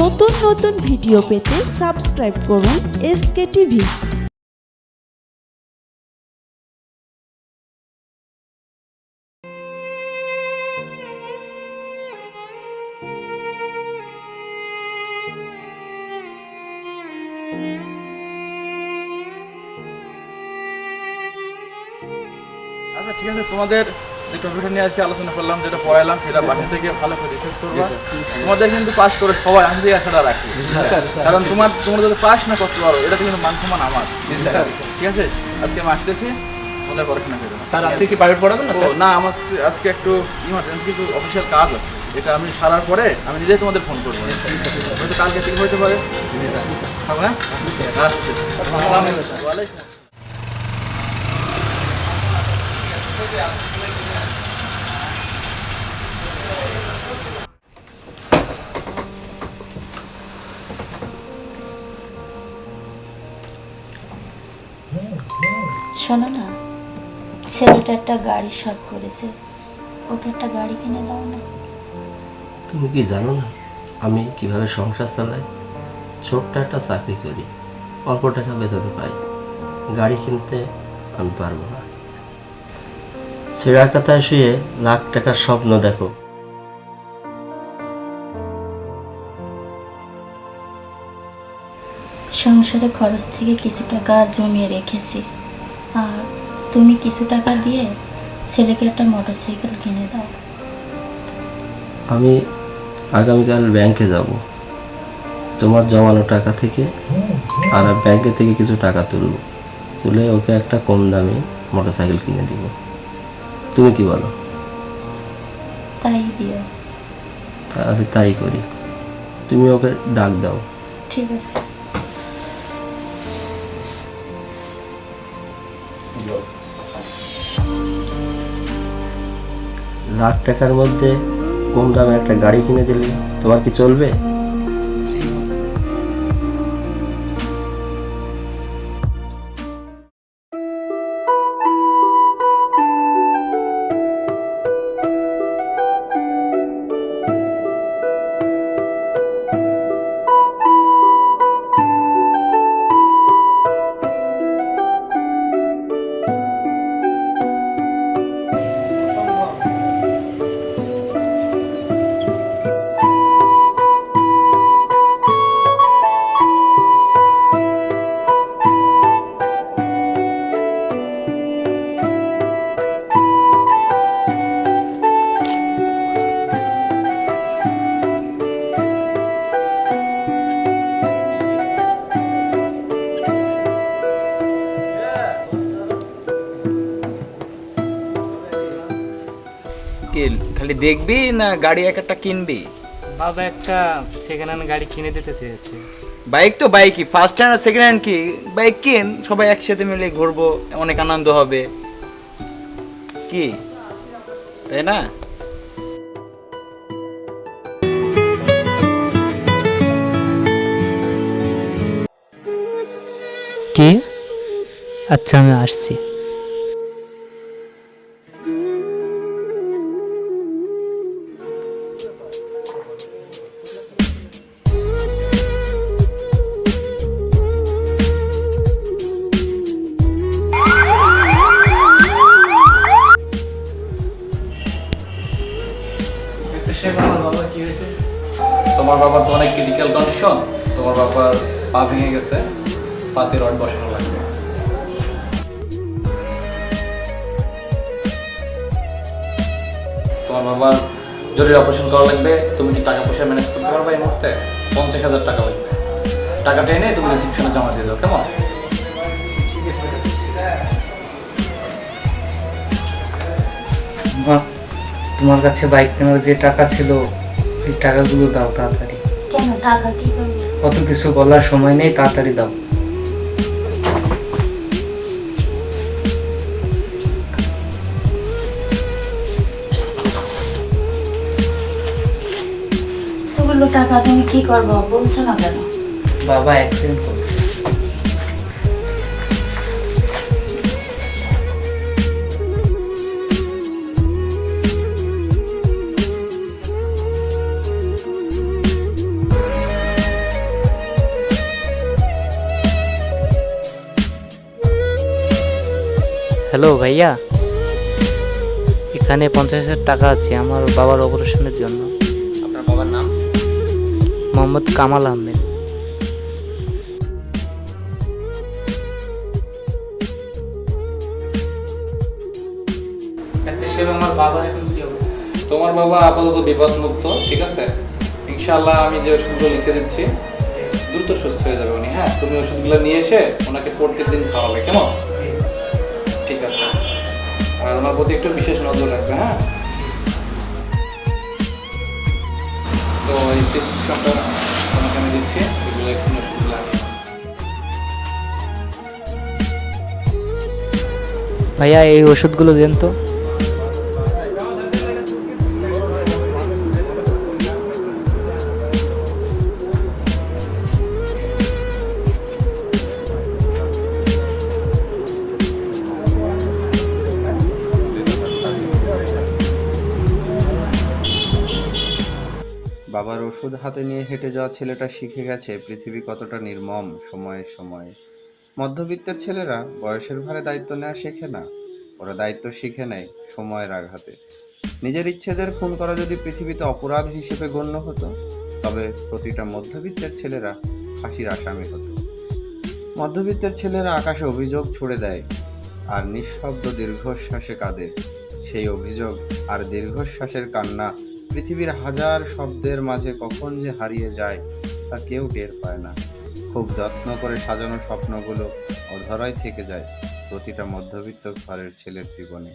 নতুন নতুন ভিডিও পেতে সাবস্ক্রাইব করুন এসকে টিভি। আচ্ছা ঠিক আছে তোমাদের যে টপিকটা নিয়ে আজকে আলোচনা করলাম যেটা পড়াইলাম সেটা বাসা থেকে ভালো করে রিসার্চ করবা। তোমাদের কিন্তু পাস করে সবাই আমি যে আশাটা রাখি। কারণ তোমার তোমরা যদি পাস না করতে পারো এটা তো কিন্তু মান আমার। ঠিক আছে? আজকে আমি আসতেছি পড়াশোনা স্যার আজকে কি প্রাইভেট পড়াবেন না না আমার আজকে একটু ইমার্জেন্সি কিছু অফিসিয়াল কাজ আছে এটা আমি সারার পরে আমি নিজেই তোমাদের ফোন করব। হয়তো কালকে থেকে হইতে পারে। হ্যাঁ আসসালামু আলাইকুম। শোনো না, ছেলেটা একটা গাড়ি শখ করেছে। ওকে একটা গাড়ি কিনে দাও না। তুমি কি জানো না, আমি কীভাবে সংসার চালাই? ছোট্ট একটা চাকরি করি, অল্প টাকা বেতন পাই। গাড়ি কিনতে আমি পারব না। ছেঁড়া কাতায় শুয়ে লাখ টাকার স্বপ্ন দেখো। সংসারে খরচ থেকে কিছু টাকা জমিয়ে রেখেছি। আর তুমি কিছু টাকা দিয়ে ছেলেকে একটা মোটরসাইকেল কিনে দাও। আমি আগামীকাল ব্যাংকে যাব। তোমার জমানো টাকা থেকে আর ব্যাংকে থেকে কিছু টাকা তুলব। তুলে ওকে একটা কম দামে মোটরসাইকেল কিনে দিব। তুমি কি বলো? তাই দিও। তাহলে তাই করি। তুমি ওকে ডাক দাও। ঠিক আছে। লাখ টাকার মধ্যে কম দামে একটা গাড়ি কিনে দিলে তোমার কি চলবে? খালি দেখবি না গাড়ি এক একটা কিনবি? বাবা একটা সেকেন্ড হ্যান্ড গাড়ি কিনে দিতে চেয়েছে। বাইক তো বাইকই ফার্স্ট হ্যান্ড আর সেকেন্ড হ্যান্ড কি? বাইক কিন? সবাই একসাথে মিলে ঘুরবো অনেক আনন্দ হবে। কি? তাই না? কে? আচ্ছা আমি আসছি। বাবার তো অনেক ক্রিটিক্যাল কন্ডিশন তোমার বাবার পা ভেঙে গেছে পাতে রড বসানো লাগবে। তোমার বাবার জরুরি অপারেশন করা লাগবে তুমি কি টাকা পয়সা ম্যানেজ করতে পারবে এই মুহূর্তে? পঞ্চাশ হাজার টাকা লাগবে। টাকাটা এনে তুমি রিসিপশনে জমা দিয়ে দাও কেমন? তোমার কাছে বাইক কেনার যে টাকা ছিল এই টাকাগুলো দাও তাড়াতাড়ি। কত কিছু বলার সময় নেই তাড়াতাড়ি দাও। টাকা তুমি কি করব? বলছো না কেন? বাবা অ্যাক্সিডেন্ট করছে। হ্যালো ভাইয়া। এখানে পঞ্চাশ হাজার টাকা আছে আমার বাবার অপারেশনের জন্য। আপনার বাবার নাম? মোহাম্মদ কামাল আহমেদ। আমার বাবার এখন কি অবস্থা? তোমার বাবা আপাতত বিপদমুক্ত ঠিক আছে? ইনশাআল্লাহ আমি যে ওষুধগুলো লিখে দিচ্ছি দ্রুত সুস্থ হয়ে যাবে উনি হ্যাঁ? তুমি ওষুধগুলো নিয়ে এসে ওনাকে প্রত্যেকদিন খাওয়াবে কেমন? ওনার প্রতি একটু বিশেষ নজর রাখবে হ্যাঁ? তো এই প্রেসক্রিপশনটা তোমাকে আমি দিচ্ছি, এগুলো একটু ভাইয়া, এই ওষুধগুলো দেন তো। ওষুধ হাতে নিয়ে হেঁটে যাওয়া ছেলেটা শিখে গেছে পৃথিবী কতটা নির্মম সময়ে সময়ে। মধ্যবিত্তের ছেলেরা বয়সের ভারে দায়িত্ব নেওয়া শেখে না, ওরা দায়িত্ব শিখে নেয় সময়ের আঘাতে। নিজের ইচ্ছেদের খুন করা যদি পৃথিবীতে অপরাধ হিসেবে গণ্য হতো, তবে প্রতিটা মধ্যবিত্তের ছেলেরা ফাঁসির আসামি হতো। মধ্যবিত্তের ছেলেরা আকাশে অভিযোগ ছুড়ে দেয়, আর নিঃশব্দ দীর্ঘশ্বাসে কাঁদে। সেই অভিযোগ আর দীর্ঘশ্বাসের কান্না পৃথিবীর হাজার শব্দের মাঝে কখন যে হারিয়ে যায় তা কেউ টের পায় না। খুব যত্ন করে সাজানো স্বপ্নগুলো অধরাই থেকে যায় প্রতিটা মধ্যবিত্ত ঘরের ছেলের জীবনে।